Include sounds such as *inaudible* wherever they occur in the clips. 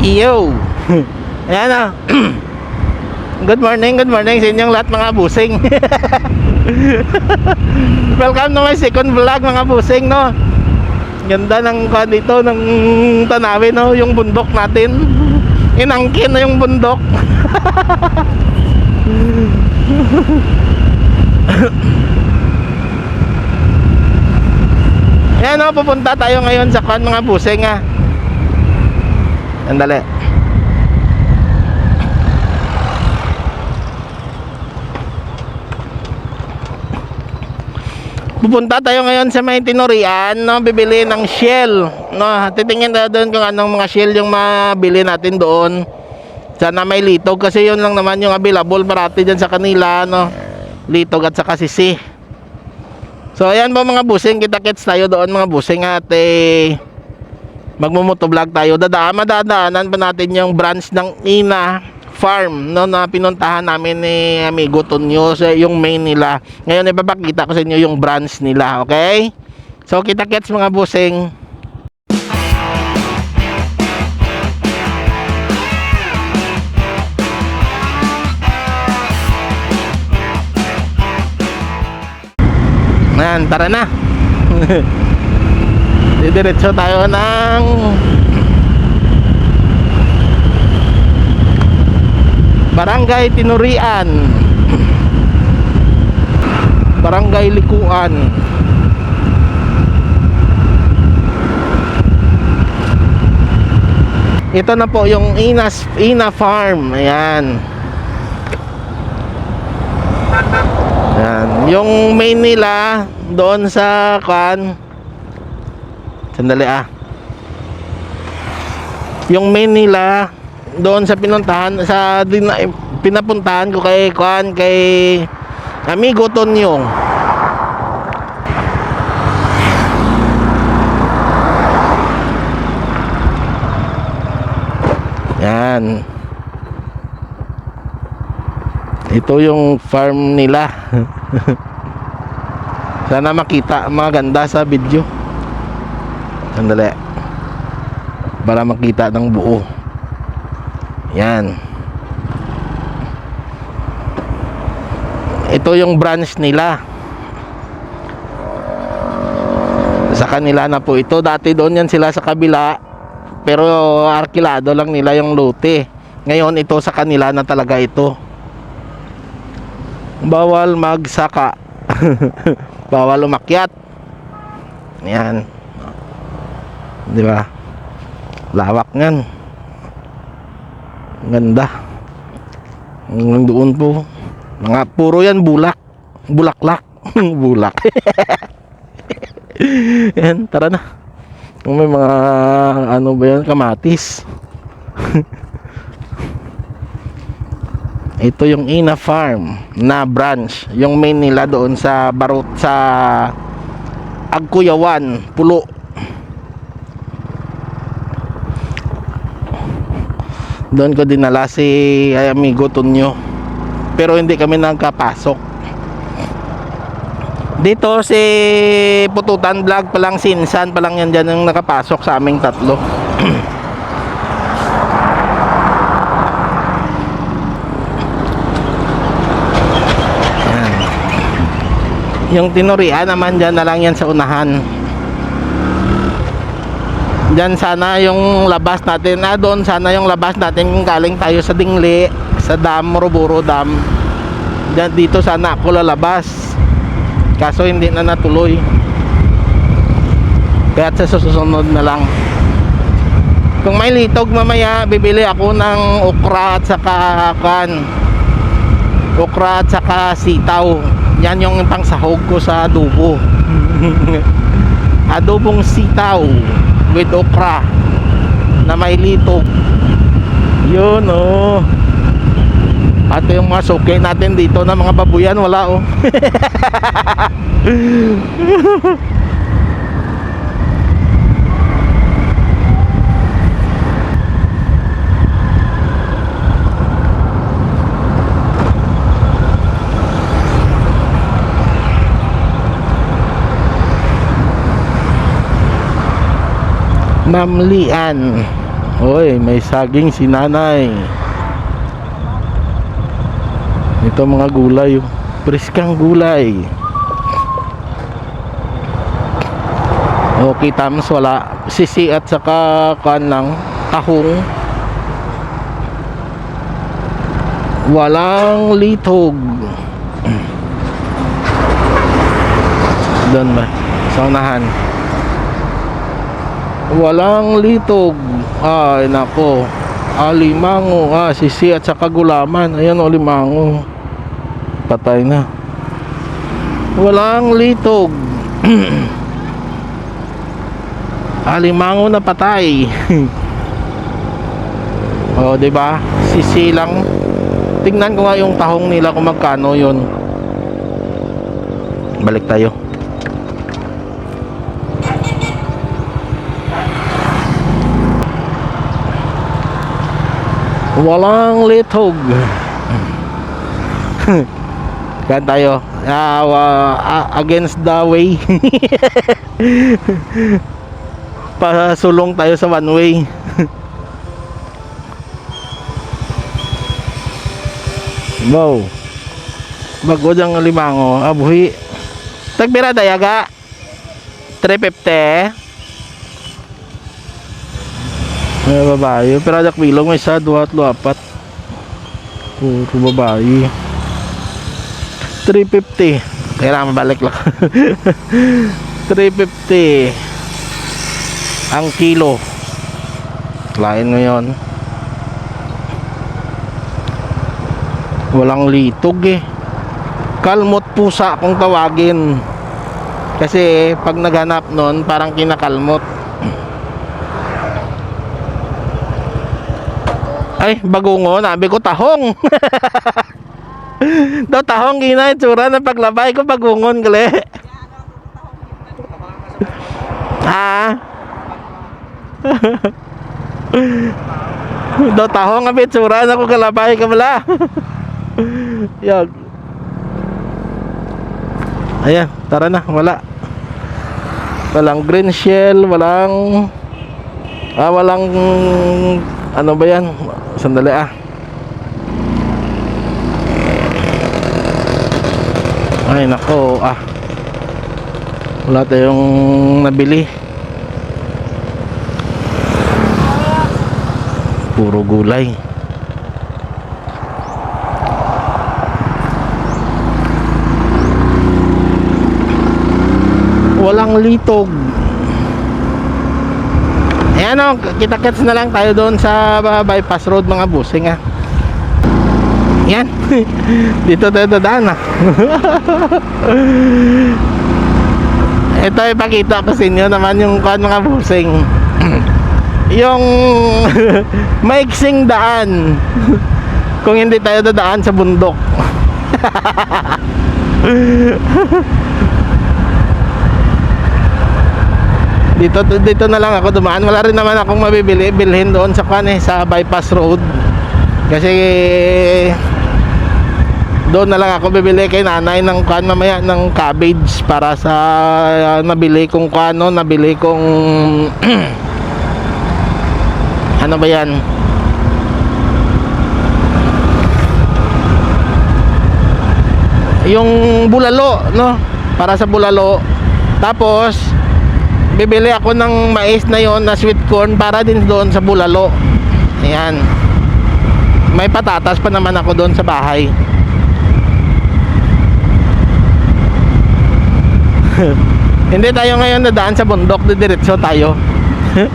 Yo! *laughs* Ayan o. *clears throat* good morning, good morning sa inyong lahat mga busing. *laughs* Welcome to my second vlog mga busing no. Ganda ng kuha dito ng tanawin no, yung bundok natin. Inangkin na yung bundok. *laughs* Ayan o, pupunta tayo ngayon sa kuha mga busing ah. Andali. Pupunta tayo ngayon sa may tinurian, no, bibili ng shell, no. Titingin tayo doon kung anong mga shell yung mabili natin doon. Sana may litog kasi yun lang naman yung available parati dyan sa kanila, no. Litog at saka sisi. So ayan po mga busing, kita-kits tayo doon mga busing at eh, magmumotovlog tayo. Dadaan, madadaanan pa natin yung branch ng Ina Farm no, na pinuntahan namin ni Amigo Tonyo sa yung main nila. Ngayon ipapakita ko sa inyo yung branch nila, okay? So kita-kits mga busing. Ayan, tara na. *laughs* Didiretso tayo ng Barangay Tinurian. Barangay Likuan. Ito na po yung Inas Ina Farm. Ayan. Ayan. Yung main nila Doon sa kan Sandali ah Yung main doon sa pinuntahan sa din, pinapuntahan ko kay Kuan kay Amigo Tonyo. Yan. Ito yung farm nila. *laughs* Sana makita maganda sa video. Sandali. Para makita ng buo. Yan. Ito yung branch nila. Sa kanila na po ito. Dati doon yan sila sa kabila. Pero arkilado lang nila yung lote. Ngayon ito sa kanila na talaga ito. Bawal magsaka. *laughs* Bawal umakyat. Yan. Di ba? Lawak. Ang Ganda. Hanggang doon po. Mga puro yan bulak. Bulaklak. *laughs* Bulak. *laughs* yan, tara na. Kung may mga ano ba yan, kamatis. *laughs* Ito yung Ina Farm na branch. Yung main nila doon sa Barot sa Agkuyawan, Pulo. Doon ko dinala si amigo Tunyo. Pero hindi kami nagkapasok. Dito si Pututan Vlog pa lang sinsan pa lang yan dyan yung nakapasok sa aming tatlo. *clears throat* Yung tinurian naman dyan na lang yan sa unahan. Diyan sana yung labas natin. Ah, doon sana yung labas natin kung galing tayo sa Dingli, sa Dam, Moroboro Dam. Diyan dito sana ako lalabas. Kaso hindi na natuloy. Kaya sa susunod na lang. Kung may litog mamaya, bibili ako ng okra at saka kan. Okra at saka sitaw. Yan yung pangsahog ko sa adobo. *laughs* Adobong sitaw with okra na may litog yun oh. At yung mga suki natin dito na mga babuyan wala oh *laughs* Mamlian Oy, may saging si nanay. Ito mga gulay. oh. Priskang gulay. Okay, tams wala. Sisi at saka kuan lang. Tahong. Walang litog. Doon ba? Sa unahan. Walang litog. Ay, nako. Alimango. Ah, sisi at saka gulaman. Ayan o, limango. Patay na. Walang litog. *clears throat* Alimango na patay. *laughs* oh, 'di ba? Sisi lang. Tingnan ko nga yung tahong nila kung magkano 'yon. Balik tayo. Walang litog. Kan tayo. Wa- ah, against the way. *laughs* Pasulong tayo sa one way. *laughs* wow. Bago diyang limango. Abuhi. Tagbira dayaga. 350. May babae. Pero adak bilog may isa, dua at apat. Puro babae. 350. Kailangan mabalik lang. *laughs* 350. Ang kilo. Lain ngayon. Walang litog eh. Kalmot pusa kung tawagin. Kasi pag naghanap nun, parang kinakalmot. Ay, bagungo. Nabi ko tahong. *laughs* Daw tahong gina itsura ng paglabay ko bagungon gali. *laughs* ha? *laughs* Daw tahong ang itsura na ko kalabay ka bala. Yag. Ayan, tara na, wala. Walang green shell, walang ah, walang ano ba yan? Sandali ah. Ay nako ah. Wala tayong nabili. Puro gulay. Walang litog. Ayan o, kita-kits na lang tayo doon sa uh, bypass road mga busing ah. Yan. *laughs* Dito tayo dadaan ah. *laughs* Ito ipakita ko sa inyo naman yung kuan mga busing. *clears throat* yung *laughs* maiksing daan. Kung hindi tayo dadaan sa bundok. Dito dito na lang ako dumaan. Wala rin naman akong mabibili bilhin doon sa kan eh, sa bypass road. Kasi doon na lang ako bibili kay nanay ng kan mamaya ng cabbage para sa uh, nabili kong kano nabili kong *clears throat* ano ba yan? Yung bulalo no? Para sa bulalo. Tapos bibili ako ng mais na yon na sweet corn para din doon sa bulalo. Ayan. May patatas pa naman ako doon sa bahay. *laughs* Hindi tayo ngayon nadaan sa bundok diretso tayo. *laughs*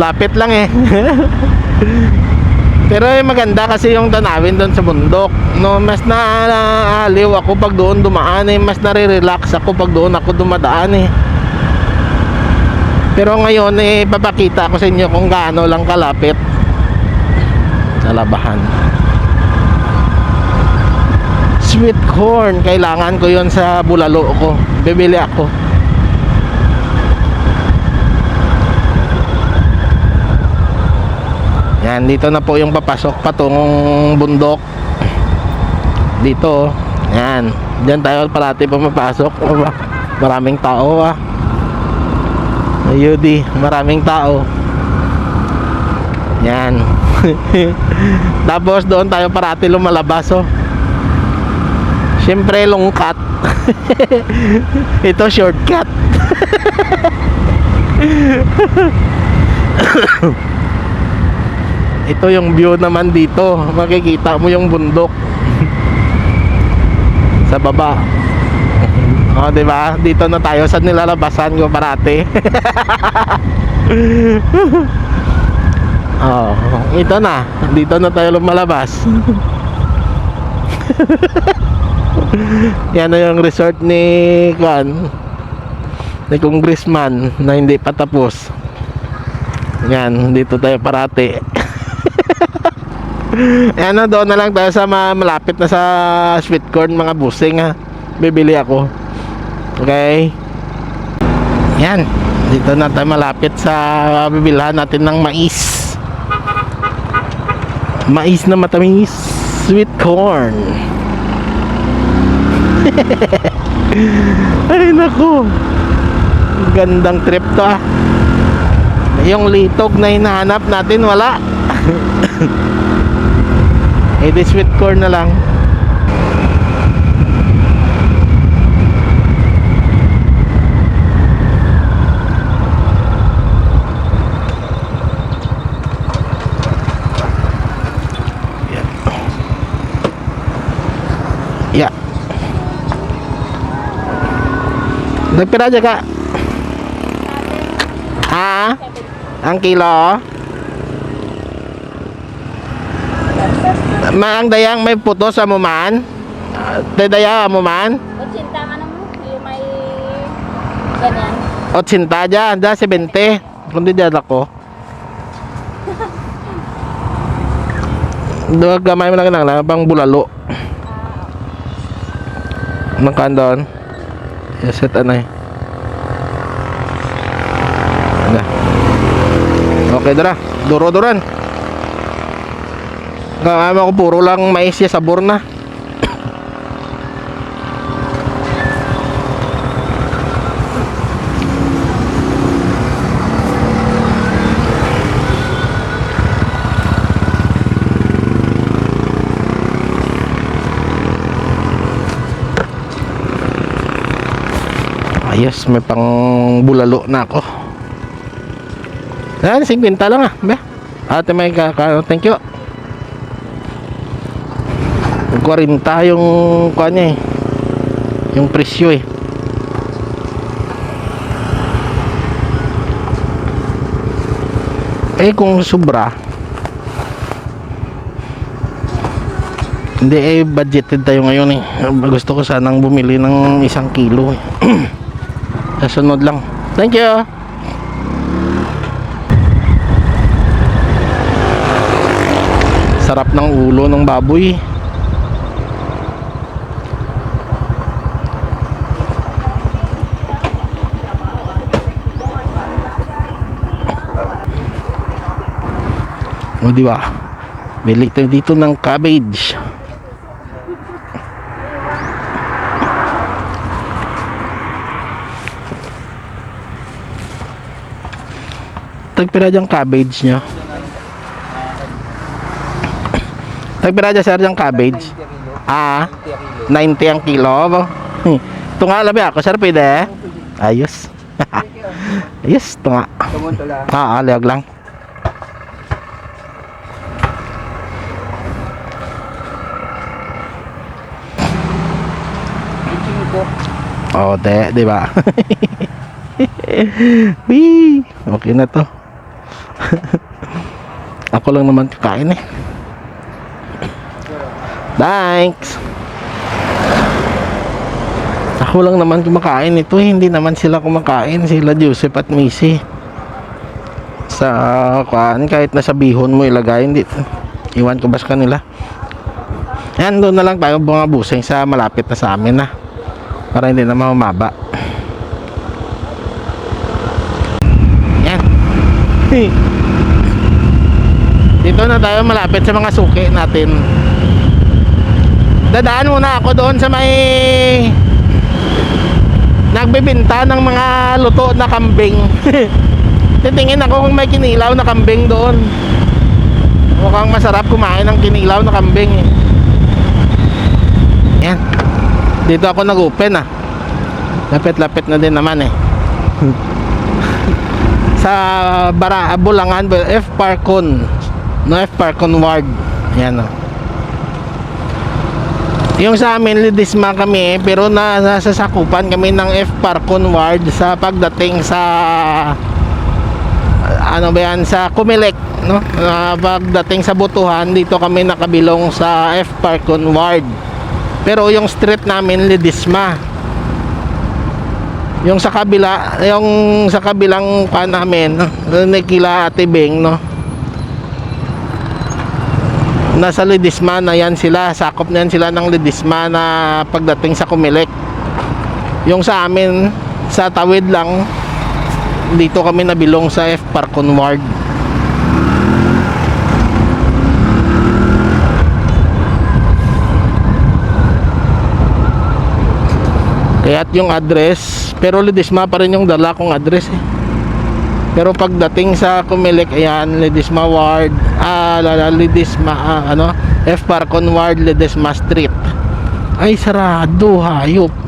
Lapit lang eh *laughs* pero eh, maganda kasi yung tanawin doon sa bundok. No, mas naaliw ako pag doon dumaan eh, mas nare-relax ako pag doon ako dumadaan eh. Pero ngayon eh papakita ko sa inyo kung gaano lang kalapit sa labahan. Sweet corn, kailangan ko 'yon sa bulalo ko. Bibili ako. Yan, dito na po yung papasok patungong bundok. Dito, yan. Diyan tayo parati pumapasok. Maraming tao ah. Ayudi, maraming tao. Yan. *laughs* Tapos doon tayo parati lumalabas oh. Siyempre long cut. *laughs* Ito shortcut. *laughs* Ito yung view naman dito. *laughs* Makikita mo yung bundok. *laughs* Sa baba. *laughs* Oh, 'di ba? Dito na tayo sa nilalabasan ko parati. oh, ito na. Dito na tayo lumalabas. Yan na yung resort ni Kwan ni Congressman na hindi pa tapos. Yan, dito tayo parati. Ayan *laughs* na, doon na lang tayo sa ma- malapit na sa sweet corn mga busing ha. Bibili ako. Okay. Yan. Dito na tayo malapit sa bibilhan natin ng mais. Mais na matamis. Sweet corn. *laughs* Ay naku. Gandang trip to ah. Yung litog na hinahanap natin wala. Eh di sweet corn na lang. Ya. Nagpira aja kak. Ha? Ang kilo? Maang dayang may puto sa muman? Te daya mo man? Kutsinta ka naman, yung may ganyan. O tsinta dyan, dyan si 20. Kundi dyan ako. Doon gamay mo lang lang lang pang bulalo. Anong kandon? Yes, set anay. Ano? Okay dara, duro-duran. Kama ko puro lang mais ya sabor na. Ayos, may pang bulalo na ako. Yan, 50 lang ah. Ate may ka, ka thank you. 40 yung kanya eh. Yung presyo eh. Eh kung sobra Hindi eh budgeted tayo ngayon eh Gusto ko sanang bumili ng isang kilo eh. *clears throat* Sunod lang Thank you Sarap ng ulo ng baboy O di ba? Bili tayo dito ng cabbage. Tagpira dyan cabbage nyo. Tagpira dyan sir dyan cabbage. Ah, 90 ang kilo. Ito nga labi ako sir pwede. Ayos. *laughs* Ayos, ito nga. Tumunto lang. Ah, lang. Cinco. Oo, te, di ba? *laughs* Wee! Okay na to. *laughs* Ako lang naman kakain eh. Thanks! Ako lang naman kumakain ito eh. Hindi naman sila kumakain. Sila Joseph at Missy. Sa kuan kahit nasa bihon mo ilagay. Hindi. Iwan ko bas kanila. Yan, doon na lang tayo mga busing sa malapit na sa amin na. Para hindi na mamaba. Yan. Dito na tayo malapit sa mga suki natin. Dadaan muna ako doon sa may nagbebenta ng mga luto na kambing. *laughs* Titingin ako kung may kinilaw na kambing doon. Mukhang masarap kumain ng kinilaw na kambing. Yan. Dito ako nag-open ah. Lapit-lapit na din naman eh. *laughs* Sa Bara, Bulangan, F Parkon. No, F Parkon Ward. Yan oh. Yung sa amin, Lidisma kami, pero na, nasa sakupan kami ng F Parkon Ward sa pagdating sa ano ba yan sa Kumilik no Ah, pagdating sa Butuhan dito kami nakabilong sa F Parkon Ward pero yung street namin Lidisma. Yung sa kabila yung sa kabilang pa namin ni kila Ate Beng no? Nasa Lidisma na yan sila. Sakop na yan sila ng Lidisma na pagdating sa Kumilik. Yung sa amin sa tawid lang dito kami nabilong sa F Parkon Ward Kaya't yung address pero Lidisma pa rin yung dala kong address eh. Pero pagdating sa Kumilik ayan Lidisma Ward ah lala, ah, ano F Parkon Ward Lidisma Street ay sarado hayop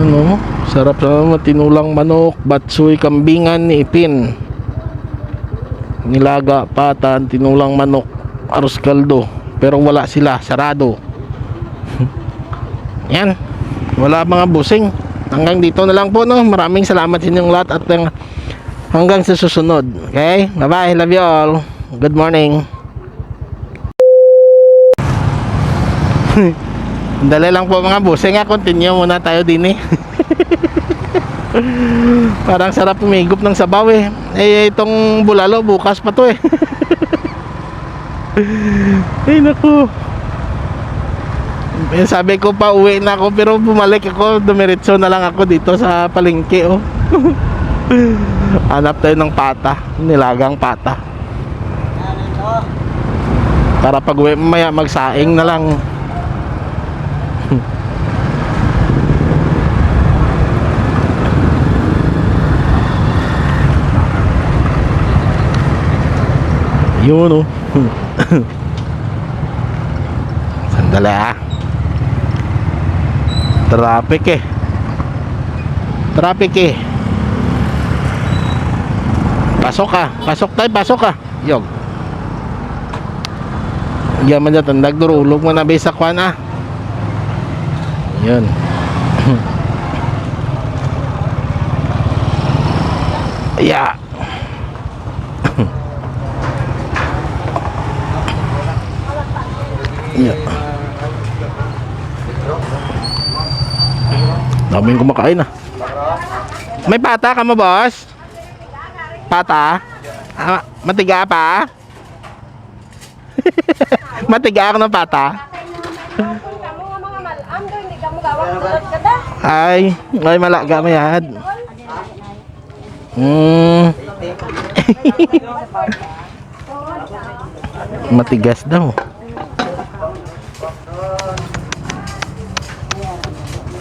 Ano? Sarap sa matinulang manok, batsoy, kambingan, ipin. Nilaga, patan, tinulang manok, arroz kaldo. Pero wala sila, sarado. *laughs* Yan. Wala mga busing. Hanggang dito na lang po no. Maraming salamat sa inyong lahat at uh, hanggang sa susunod. Okay? Bye-bye. Love you all. Good morning. *laughs* Dali lang po mga busing nga. Continue muna tayo din eh. *laughs* Parang sarap umigop ng sabaw eh. Eh itong bulalo bukas pa to eh. Ay naku. Eh, sabi ko pa uwi na ako pero bumalik ako, dumiretso na lang ako dito sa palengke oh. *laughs* Hanap tayo ng pata, nilagang pata. Para pag uwi maya magsaing na lang. *laughs* Yun oh. *laughs* *laughs* Sandali ah. Traffic eh. Traffic eh. Pasok ka. Pasok tayo, pasok ka. Yog. Diyan man dyan, tandag durulog mo na ba sa kwan ah. Yun. *laughs* Yeah. Daming kumakain ah. May pata ka mo, boss? Pata? Ah, matiga pa? *laughs* matiga ako ng pata? Ay, ay malaga mayad. Hmm. *laughs* Matigas daw.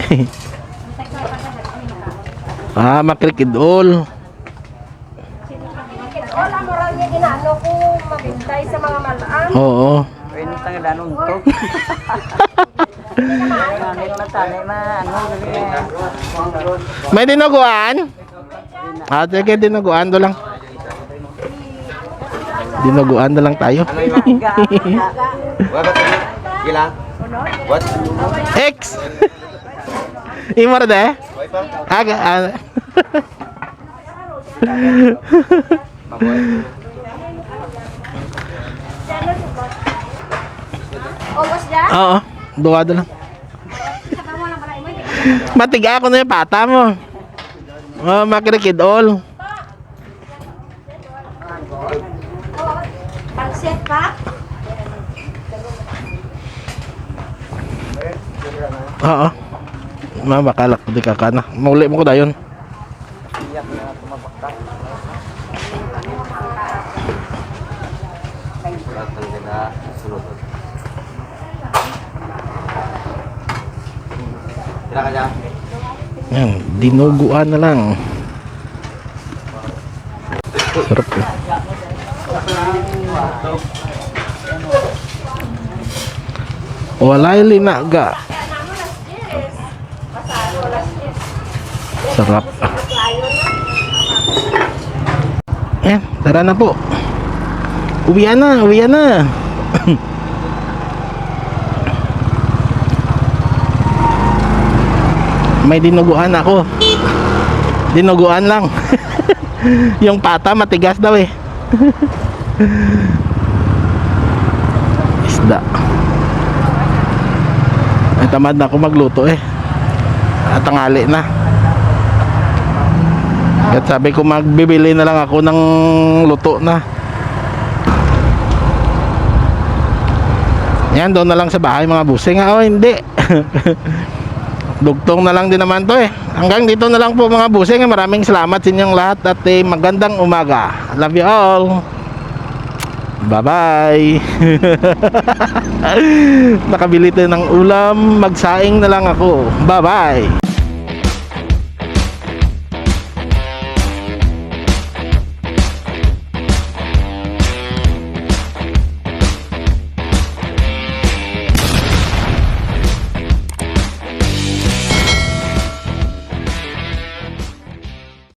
*laughs* ah, makrikidol. Wala mo raw niya ginano ko mabintay sa mga malam. Oo. Pwede tang danong to. Ano May dinaguan? Ah, sige, dinaguan do lang. Dinagugan na lang tayo. What? *laughs* X! *laughs* Imar de? Aga, ah. Maboy? O, boss da? Oo, duwa do lang. Matiga ako na yung pata mo. Oh, makrikid all. Pansit pa? Oo. Ma, makalak ko di ka kana. Mauli mo ko dayon. Lahat ng ganda, sunod. Kira ka dyan? Yan, dinuguan na lang. Sarap eh. Walay linaga. Sarap. Yan, tara na po. Uwian na, uwian na. *clears throat* May dinuguan ako. Dinuguan lang. *laughs* Yung pata matigas daw eh. *laughs* Isda. Ay tamad na ako magluto eh. At tangali na. At sabi ko magbibili na lang ako ng luto na. Yan, doon na lang sa bahay mga busing. Ah, Oh, hindi. *laughs* Dugtong na lang din naman to eh. Hanggang dito na lang po mga busing. Maraming salamat sa inyong lahat at eh, magandang umaga. Love you all. Bye-bye. *laughs* Nakabili tayo ng ulam. Magsaing na lang ako. Bye-bye.